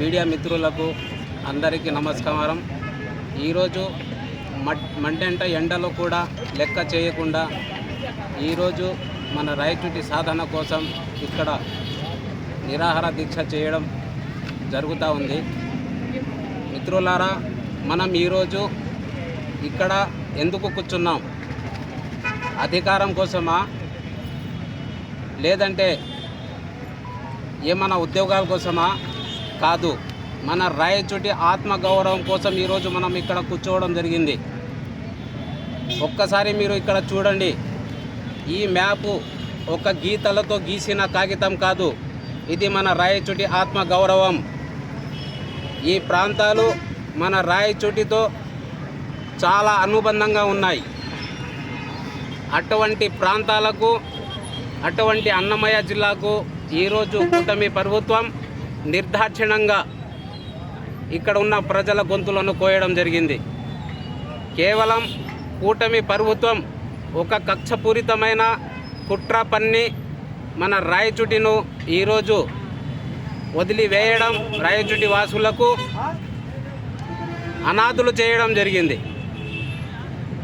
Media మిత్రులకు అందరికీ నమస్కారం. ఈరోజు మడ్ మంటెంట ఎండలో కూడా లెక్క చేయకుండా ఈరోజు మన రైతుటి సాధన కోసం ఇక్కడ నిరాహార దీక్ష చేయడం జరుగుతూ ఉంది. మిత్రులారా మనం ఈరోజు ఇక్కడ ఎందుకు కూర్చున్నాం? అధికారం కోసమా? లేదంటే ఏమైనా ఉద్యోగాల కోసమా? కాదు. మన రాయచోటి ఆత్మగౌరవం కోసం ఈరోజు మనం ఇక్కడ కూర్చోవడం జరిగింది. ఒక్కసారి మీరు ఇక్కడ చూడండి. ఈ మ్యాపు ఒక గీతలతో గీసిన కాగితం కాదు. ఇది మన రాయచోటి ఆత్మగౌరవం ఈ ప్రాంతాలు మన రాయచోటితో చాలా అనుబంధంగా ఉన్నాయి. అటువంటి ప్రాంతాలకు అటువంటి అన్నమయ్య జిల్లాకు ఈరోజు కూటమి ప్రభుత్వం నిర్దాక్షిణంగా ఇక్కడ ఉన్న ప్రజల గొంతులను కోయడం జరిగింది. కేవలం కూటమి ప్రభుత్వం ఒక కక్షపూరితమైన కుట్ర పన్ని మన రాయచుటిను ఈరోజు వదిలివేయడం రాయచుటి వాసులకు అనాథులు చేయడం జరిగింది.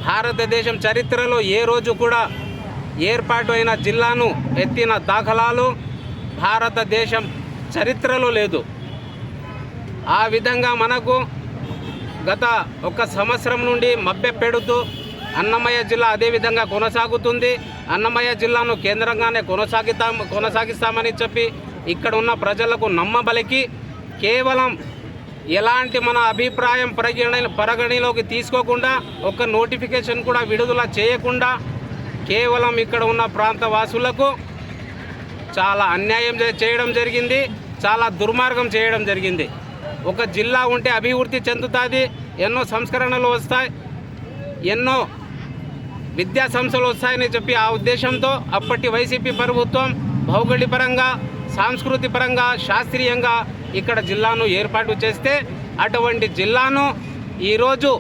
భారతదేశం చరిత్రలో ఏ రోజు కూడా ఏర్పాటు అయిన జిల్లాను ఎత్తిన దాఖలాలు భారతదేశం చరిత్రలో లేదు. ఆ విధంగా మనకు గత ఒక సంవత్సరం నుండి మభ్య పెడుతూ అన్నమయ్య జిల్లా అదేవిధంగా కొనసాగుతుంది. అన్నమయ్య జిల్లాను కేంద్రంగానే కొనసాగితా కొనసాగిస్తామని చెప్పి ఇక్కడ ఉన్న ప్రజలకు నమ్మబలికి కేవలం ఎలాంటి మన అభిప్రాయం పరిగణ పరిగణలోకి తీసుకోకుండా ఒక నోటిఫికేషన్ కూడా విడుదల చేయకుండా కేవలం ఇక్కడ ఉన్న ప్రాంత వాసులకు చాలా అన్యాయం చేయడం జరిగింది. చాలా దుర్మార్గం చేయడం జరిగింది. ఒక జిల్లా ఉంటే అభివృద్ధి చెందుతుంది ఎన్నో సంస్కరణలు వస్తాయి ఎన్నో విద్యా సంస్థలు వస్తాయని చెప్పి ఆ ఉద్దేశంతో అప్పటి వైసీపీ ప్రభుత్వం భౌగోళిక పరంగా సాంస్కృతిక పరంగా శాస్త్రీయంగా ఇక్కడ జిల్లాను ఏర్పాటు చేస్తే అటువంటి జిల్లాను ఈరోజు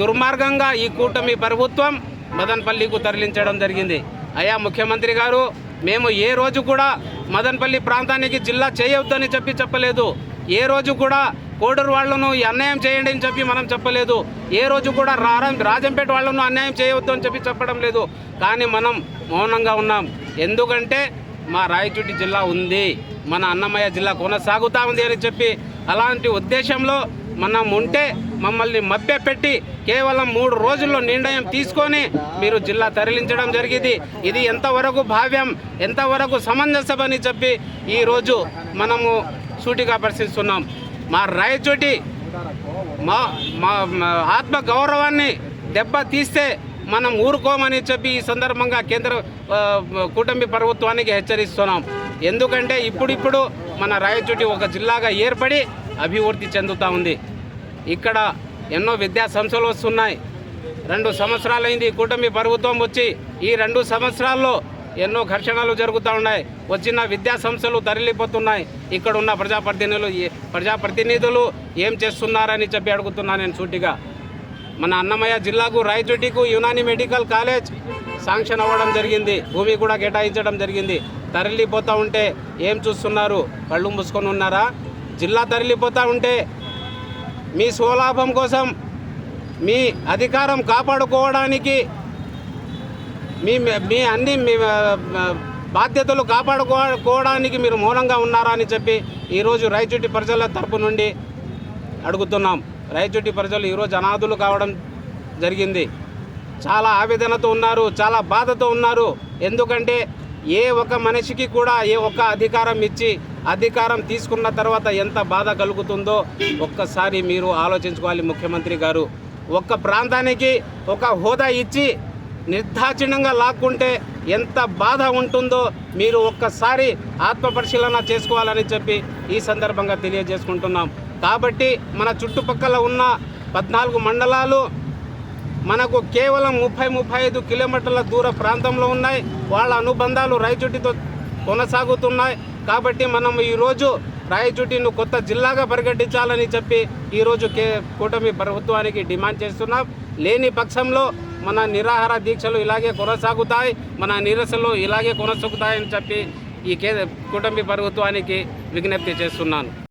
దుర్మార్గంగా ఈ కూటమి ప్రభుత్వం మదన్పల్లికు తరలించడం జరిగింది. అయా ముఖ్యమంత్రి గారు మేము ఏ రోజు కూడా మదన్పల్లి ప్రాంతానికి జిల్లా చేయొద్దని చెప్పి చెప్పలేదు. ఏ రోజు కూడా కోడూరు వాళ్ళను అన్యాయం చేయండి అని చెప్పి మనం చెప్పలేదు. ఏ రోజు కూడా రారం రాజంపేట వాళ్ళను అన్యాయం చేయవద్దు అని చెప్పి చెప్పడం లేదు. కానీ మనం మౌనంగా ఉన్నాం. ఎందుకంటే మా రాయచూటి జిల్లా ఉంది. మన అన్నమయ్య జిల్లా కొనసాగుతా ఉంది అని చెప్పి అలాంటి ఉద్దేశంలో మనం ఉంటే మమ్మల్ని మభ్యపెట్టి కేవలం మూడు రోజుల్లో నిర్ణయం తీసుకొని మీరు జిల్లా తరలించడం జరిగింది. ఇది ఎంతవరకు భావ్యం ఎంతవరకు సమంజసమని చెప్పి ఈరోజు మనము సూటిగా పరిశీలిస్తున్నాం మా రాయచోటి మా మా ఆత్మ గౌరవాన్ని దెబ్బ తీస్తే మనం ఊరుకోమని చెప్పి ఈ సందర్భంగా కేంద్ర కూటమి ప్రభుత్వానికి హెచ్చరిస్తున్నాం. ఎందుకంటే ఇప్పుడిప్పుడు మన రాయచోటి ఒక జిల్లాగా ఏర్పడి అభివృద్ధి చెందుతూ ఉంది. ఇక్కడ ఎన్నో విద్యా సంస్థలు వస్తున్నాయి. రెండు సంవత్సరాలైంది కూటమి ప్రభుత్వం వచ్చి ఈ రెండు సంవత్సరాల్లో ఎన్నో ఘర్షణలు జరుగుతూ ఉన్నాయి. వచ్చిన విద్యా సంస్థలు తరలిపోతున్నాయి. ఇక్కడ ఉన్న ప్రజాప్రతినిధులు ప్రజాప్రతినిధులు ఏం చేస్తున్నారని చెప్పి అడుగుతున్నా నేను సూటిగా. మన అన్నమయ్య జిల్లాకు రాయచోటికు యునాని మెడికల్ కాలేజ్ శాంక్షన్ అవ్వడం జరిగింది. భూమి కూడా కేటాయించడం జరిగింది. తరలిపోతూ ఉంటే ఏం చూస్తున్నారు? కళ్ళు మూసుకొని ఉన్నారా? జిల్లా తరలిపోతూ ఉంటే మీ స్వలాభం కోసం మీ అధికారం కాపాడుకోవడానికి మీ మీ అన్ని మీ బాధ్యతలు కాపాడుకోవడానికి మీరు మౌనంగా ఉన్నారా అని చెప్పి ఈరోజు రైచుటి ప్రజల తరపు నుండి అడుగుతున్నాం. రైచుటి ప్రజలు ఈరోజు అనాథులు కావడం జరిగింది. చాలా ఆవేదనతో ఉన్నారు చాలా బాధతో ఉన్నారు. ఎందుకంటే ఏ ఒక్క మనిషికి కూడా ఏ ఒక్క అధికారం ఇచ్చి అధికారం తీసుకున్న తర్వాత ఎంత బాధ కలుగుతుందో ఒక్కసారి మీరు ఆలోచించుకోవాలి ముఖ్యమంత్రి గారు. ఒక్క ప్రాంతానికి ఒక హోదా ఇచ్చి నిర్దాచిణ్యంగా లాక్కుంటే ఎంత బాధ ఉంటుందో మీరు ఒక్కసారి ఆత్మపరిశీలన చేసుకోవాలని చెప్పి ఈ సందర్భంగా తెలియజేసుకుంటున్నాం. కాబట్టి మన చుట్టుపక్కల ఉన్న పద్నాలుగు మండలాలు మనకు కేవలం ముప్పై ముప్పై ఐదు కిలోమీటర్ల దూర ప్రాంతంలో ఉన్నాయి. వాళ్ళ అనుబంధాలు రాయచుటితో కొనసాగుతున్నాయి. కాబట్టి మనం ఈరోజు రాయచుటిను కొత్త జిల్లాగా ప్రకటించాలని చెప్పి ఈరోజు కే కూటమి ప్రభుత్వానికి డిమాండ్ చేస్తున్నాం. లేని పక్షంలో మన నిరాహార దీక్షలు ఇలాగే కొనసాగుతాయి. మన నిరసనలు ఇలాగే కొనసాగుతాయని చెప్పి ఈ కే కూటమి ప్రభుత్వానికి విజ్ఞప్తి చేస్తున్నాను.